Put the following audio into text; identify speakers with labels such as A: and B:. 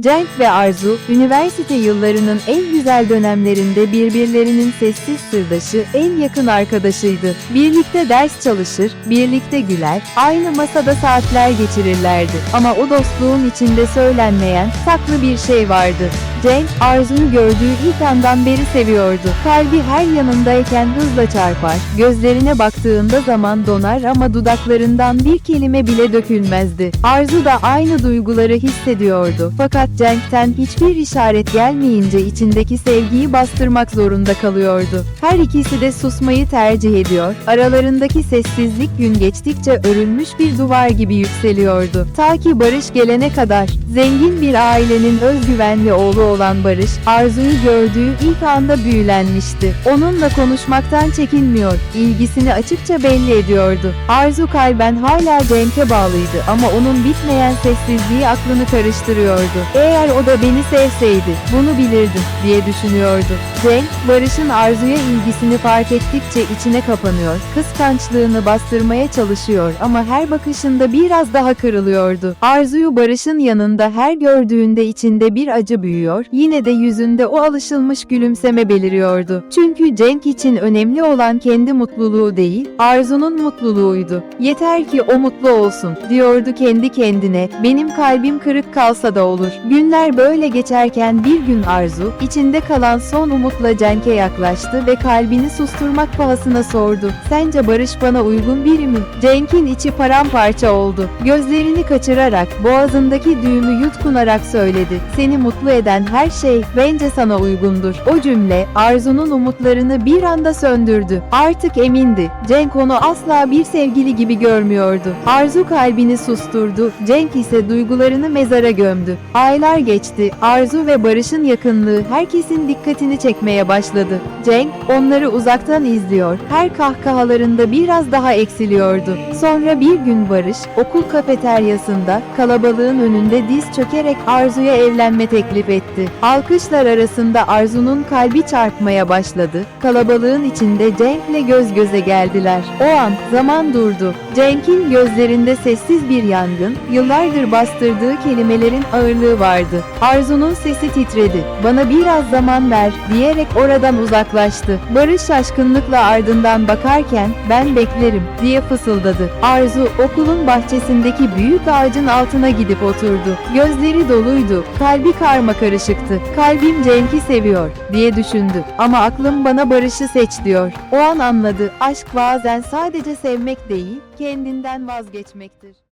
A: Cenk ve Arzu, üniversite yıllarının en güzel dönemlerinde birbirlerinin sessiz sırdaşı, en yakın arkadaşıydı. Birlikte ders çalışır, birlikte güler, aynı masada saatler geçirirlerdi. Ama o dostluğun içinde söylenmeyen, saklı bir şey vardı. Cenk, Arzu'yu gördüğü ilk andan beri seviyordu. Kalbi her yanındayken hızla çarpar, gözlerine baktığında zaman donar ama dudaklarından bir kelime bile dökülmezdi. Arzu da aynı duyguları hissediyordu. Fakat Cenk'ten hiçbir işaret gelmeyince içindeki sevgiyi bastırmak zorunda kalıyordu. Her ikisi de susmayı tercih ediyor. Aralarındaki sessizlik gün geçtikçe örülmüş bir duvar gibi yükseliyordu. Ta ki Barış gelene kadar. Zengin bir ailenin özgüvenli oğlu olan Barış, Arzu'yu gördüğü ilk anda büyülenmişti. Onunla konuşmaktan çekinmiyor, ilgisini açıkça belli ediyordu. Arzu kalben hala Cenk'e bağlıydı ama onun bitmeyen sessizliği aklını karıştırıyordu. Eğer o da beni sevseydi, bunu bilirdim diye düşünüyordu. Cenk, Barış'ın Arzu'ya ilgisini fark ettikçe içine kapanıyor, kıskançlığını bastırmaya çalışıyor ama her bakışında biraz daha kırılıyordu. Arzu'yu Barış'ın yanında her gördüğünde içinde bir acı büyüyor, yine de yüzünde o alışılmış gülümseme beliriyordu. Çünkü Cenk için önemli olan kendi mutluluğu değil, Arzu'nun mutluluğuydu. Yeter ki o mutlu olsun, diyordu kendi kendine. Benim kalbim kırık kalsa da olur. Günler böyle geçerken bir gün Arzu, içinde kalan son umutla Cenk'e yaklaştı ve kalbini susturmak pahasına sordu. Sence Barış bana uygun biri mi? Cenk'in içi paramparça oldu. Gözlerini kaçırarak, boğazındaki düğümü yutkunarak söyledi. Seni mutlu eden her şey bence sana uygundur. O cümle Arzu'nun umutlarını bir anda söndürdü. Artık emindi. Cenk onu asla bir sevgili gibi görmüyordu. Arzu kalbini susturdu. Cenk ise duygularını mezara gömdü. Aylar geçti. Arzu ve Barış'ın yakınlığı herkesin dikkatini çekmeye başladı. Cenk onları uzaktan izliyor. Her kahkahalarında biraz daha eksiliyordu. Sonra bir gün Barış okul kafeteryasında kalabalığın önünde diz çökerek Arzu'ya evlenme teklif etti. Alkışlar arasında Arzu'nun kalbi çarpmaya başladı. Kalabalığın içinde Cenk'le göz göze geldiler. O an zaman durdu. Cenk'in gözlerinde sessiz bir yangın, yıllardır bastırdığı kelimelerin ağırlığı vardı. Arzu'nun sesi titredi. Bana biraz zaman ver diyerek oradan uzaklaştı. Barış şaşkınlıkla ardından bakarken ben beklerim diye fısıldadı. Arzu okulun bahçesindeki büyük ağacın altına gidip oturdu. Gözleri doluydu. Kalbi karma karışıktı. Kalbim Cenk'i seviyor diye düşündü. Ama aklım bana Barış'ı seç diyor. O an anladı. Aşk bazen sadece sevmek değil, kendinden vazgeçmektir.